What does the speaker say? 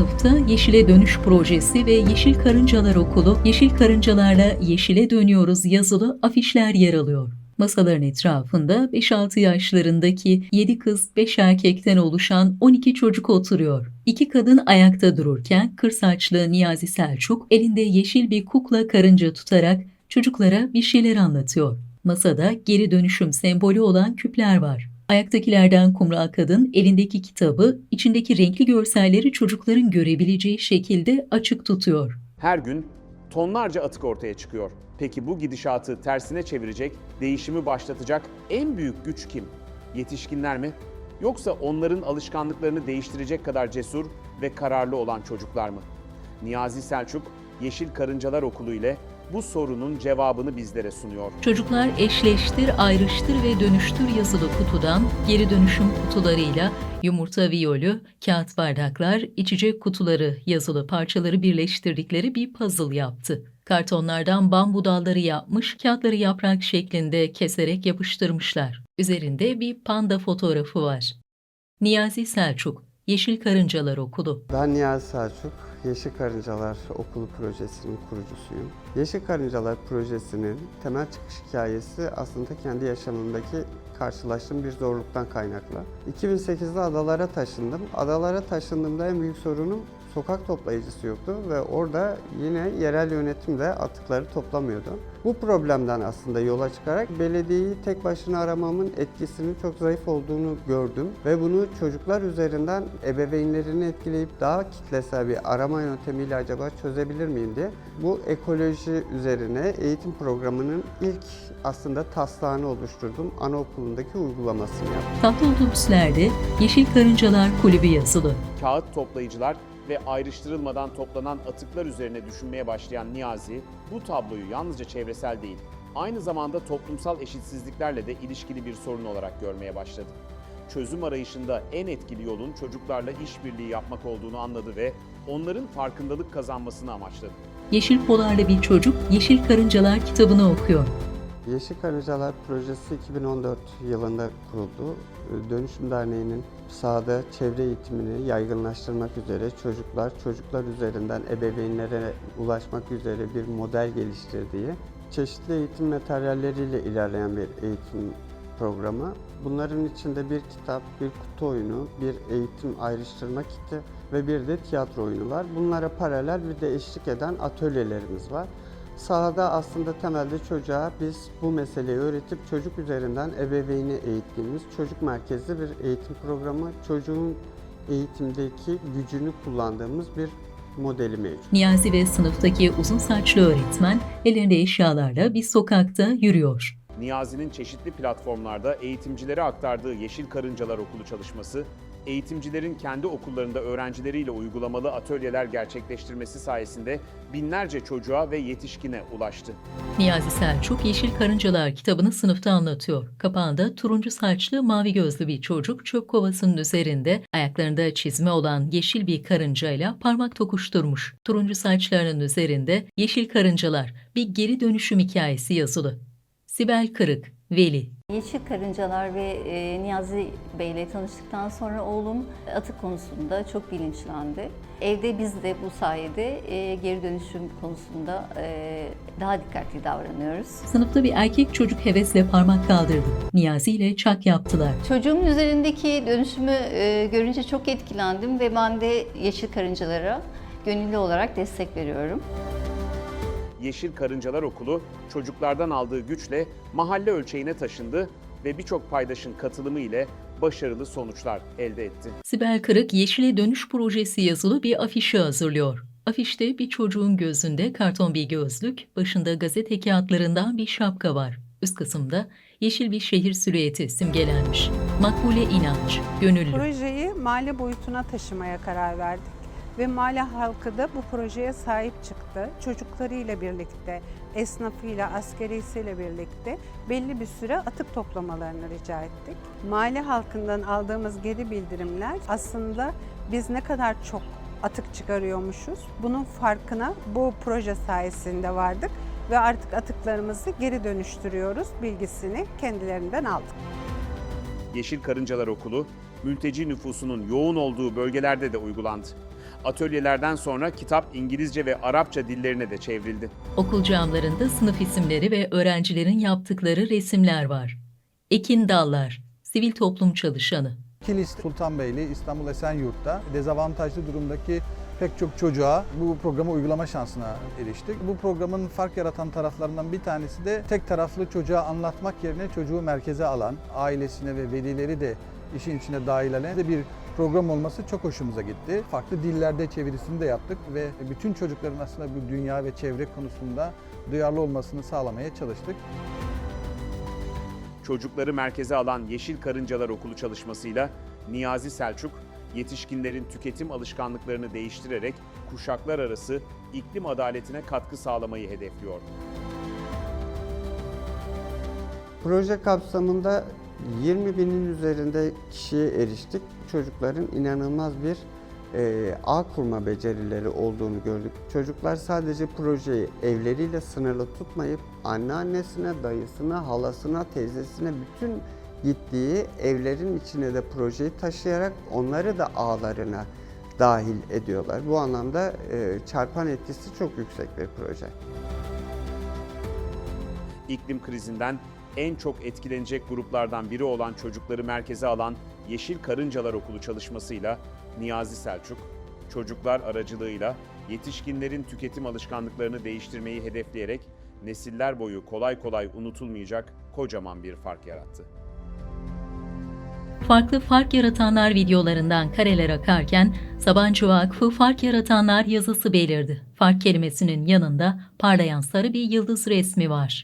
sınıfta Yeşile Dönüş Projesi ve Yeşil Karıncalar Okulu, Yeşil Karıncalarla Yeşile Dönüyoruz yazılı afişler yer alıyor. Masaların etrafında 5-6 yaşlarındaki 7 kız 5 erkekten oluşan 12 çocuk oturuyor. İki kadın ayakta dururken kır saçlı Niyazi Selçuk elinde yeşil bir kukla karınca tutarak çocuklara bir şeyler anlatıyor. Masada geri dönüşüm sembolü olan küpler var. Ayaktakilerden kumral kadın elindeki kitabı, içindeki renkli görselleri çocukların görebileceği şekilde açık tutuyor. Her gün tonlarca atık ortaya çıkıyor. Peki bu gidişatı tersine çevirecek, değişimi başlatacak en büyük güç kim? Yetişkinler mi? Yoksa onların alışkanlıklarını değiştirecek kadar cesur ve kararlı olan çocuklar mı? Niyazi Selçuk, Yeşil Karıncalar Okulu ile bu sorunun cevabını bizlere sunuyor. Çocuklar eşleştir, ayrıştır ve dönüştür yazılı kutudan geri dönüşüm kutularıyla yumurta viyolü, kağıt bardaklar, içecek kutuları yazılı parçaları birleştirdikleri bir puzzle yaptı. Kartonlardan bambu dalları yapmış, kağıtları yaprak şeklinde keserek yapıştırmışlar. Üzerinde bir panda fotoğrafı var. Niyazi Selçuk, Yeşil Karıncalar Okulu. Ben Niyazi Selçuk, Yeşil Karıncalar Okulu Projesi'nin kurucusuyum. Yeşil Karıncalar Projesi'nin temel çıkış hikayesi aslında kendi yaşamımdaki karşılaştığım bir zorluktan kaynaklı. 2008'de adalara taşındım. Adalara taşındığımda en büyük sorunum sokak toplayıcısı yoktu ve orada yine yerel yönetim de atıkları toplamıyordu. Bu problemden aslında yola çıkarak belediyeyi tek başına aramamın etkisinin çok zayıf olduğunu gördüm ve bunu çocuklar üzerinden ebeveynlerini etkileyip daha kitlesel bir arama yöntemiyle acaba çözebilir miyim diye bu ekoloji üzerine eğitim programının ilk aslında taslağını oluşturdum. Anaokulundaki uygulamasını yaptım. Tahta otobüslerde Yeşil Karıncalar Kulübü yazılı. Kağıt toplayıcılar ve ayrıştırılmadan toplanan atıklar üzerine düşünmeye başlayan Niyazi, bu tabloyu yalnızca çevresel değil, aynı zamanda toplumsal eşitsizliklerle de ilişkili bir sorun olarak görmeye başladı. Çözüm arayışında en etkili yolun çocuklarla işbirliği yapmak olduğunu anladı ve onların farkındalık kazanmasını amaçladı. Yeşil Polarlı bir çocuk Yeşil Karıncalar kitabını okuyor. Yeşil Karıncalar Projesi 2014 yılında kuruldu. Dönüşüm Derneği'nin sahada çevre eğitimini yaygınlaştırmak üzere çocuklar, çocuklar üzerinden ebeveynlere ulaşmak üzere bir model geliştirdiği, çeşitli eğitim materyalleriyle ilerleyen bir eğitim programı. Bunların içinde bir kitap, bir kutu oyunu, bir eğitim ayrıştırma kiti ve bir de tiyatro oyunu var. Bunlara paralel bir de eşlik eden atölyelerimiz var. Sahada aslında temelde çocuğa biz bu meseleyi öğretip çocuk üzerinden ebeveyni eğittiğimiz çocuk merkezli bir eğitim programı, çocuğun eğitimdeki gücünü kullandığımız bir modeli mevcut. Niyazi ve sınıftaki uzun saçlı öğretmen ellerinde eşyalarla bir sokakta yürüyor. Niyazi'nin çeşitli platformlarda eğitimcilere aktardığı Yeşil Karıncalar Okulu çalışması, eğitimcilerin kendi okullarında öğrencileriyle uygulamalı atölyeler gerçekleştirmesi sayesinde binlerce çocuğa ve yetişkine ulaştı. Niyazi Selçuk Yeşil Karıncalar kitabını sınıfta anlatıyor. Kapağında turuncu saçlı mavi gözlü bir çocuk çöp kovasının üzerinde ayaklarında çizme olan yeşil bir karıncayla parmak tokuşturmuş. Turuncu saçlarının üzerinde yeşil karıncalar bir geri dönüşüm hikayesi yazılı. Sibel Kırık, Veli. Yeşil Karıncalar ve e, Niyazi Bey ile tanıştıktan sonra oğlum atık konusunda çok bilinçlendi. Evde biz de bu sayede e, geri dönüşüm konusunda e, daha dikkatli davranıyoruz. Sınıfta bir erkek çocuk hevesle parmak kaldırdı. Niyazi ile çak yaptılar. Çocuğumun üzerindeki dönüşümü e, görünce çok etkilendim ve ben de Yeşil Karıncalara gönüllü olarak destek veriyorum. Yeşil Karıncalar Okulu çocuklardan aldığı güçle mahalle ölçeğine taşındı ve birçok paydaşın katılımı ile başarılı sonuçlar elde etti. Sibel Kırık Yeşile Dönüş Projesi yazılı bir afişi hazırlıyor. Afişte bir çocuğun gözünde karton bir gözlük, başında gazete kağıtlarından bir şapka var. Üst kısımda yeşil bir şehir silüeti simgelenmiş. Makbule İnanç, gönüllü. Projeyi mahalle boyutuna taşımaya karar verdik ve mahalle halkı da bu projeye sahip çıktı. Çocuklarıyla birlikte, esnafıyla, askerisiyle birlikte belli bir süre atık toplamalarını rica ettik. Mahalle halkından aldığımız geri bildirimler aslında biz ne kadar çok atık çıkarıyormuşuz. Bunun farkına bu proje sayesinde vardık ve artık atıklarımızı geri dönüştürüyoruz bilgisini kendilerinden aldık. Yeşil Karıncalar Okulu, mülteci nüfusunun yoğun olduğu bölgelerde de uygulandı. Atölyelerden sonra kitap İngilizce ve Arapça dillerine de çevrildi. Okul camlarında sınıf isimleri ve öğrencilerin yaptıkları resimler var. Ekin Dallar, sivil toplum çalışanı. Kilis Sultanbeyli İstanbul Esenyurt'ta dezavantajlı durumdaki pek çok çocuğa bu programı uygulama şansına eriştik. Bu programın fark yaratan taraflarından bir tanesi de tek taraflı çocuğa anlatmak yerine çocuğu merkeze alan, ailesine ve velileri de işin içine dahil eden de bir program olması çok hoşumuza gitti. Farklı dillerde çevirisini de yaptık ve bütün çocukların aslında bu dünya ve çevre konusunda duyarlı olmasını sağlamaya çalıştık. Çocukları merkeze alan Yeşil Karıncalar Okulu çalışmasıyla Niyazi Selçuk, yetişkinlerin tüketim alışkanlıklarını değiştirerek kuşaklar arası iklim adaletine katkı sağlamayı hedefliyor. Proje kapsamında 20 binin üzerinde kişiye eriştik. Çocukların inanılmaz bir e, ağ kurma becerileri olduğunu gördük. Çocuklar sadece projeyi evleriyle sınırlı tutmayıp anneannesine, dayısına, halasına, teyzesine bütün gittiği evlerin içine de projeyi taşıyarak onları da ağlarına dahil ediyorlar. Bu anlamda e, çarpan etkisi çok yüksek bir proje. İklim krizinden en çok etkilenecek gruplardan biri olan çocukları merkeze alan Yeşil Karıncalar Okulu çalışmasıyla Niyazi Selçuk, çocuklar aracılığıyla yetişkinlerin tüketim alışkanlıklarını değiştirmeyi hedefleyerek nesiller boyu kolay kolay unutulmayacak kocaman bir fark yarattı. Farklı fark yaratanlar videolarından kareler akarken Sabancı Vakfı Fark Yaratanlar yazısı belirdi. Fark kelimesinin yanında parlayan sarı bir yıldız resmi var.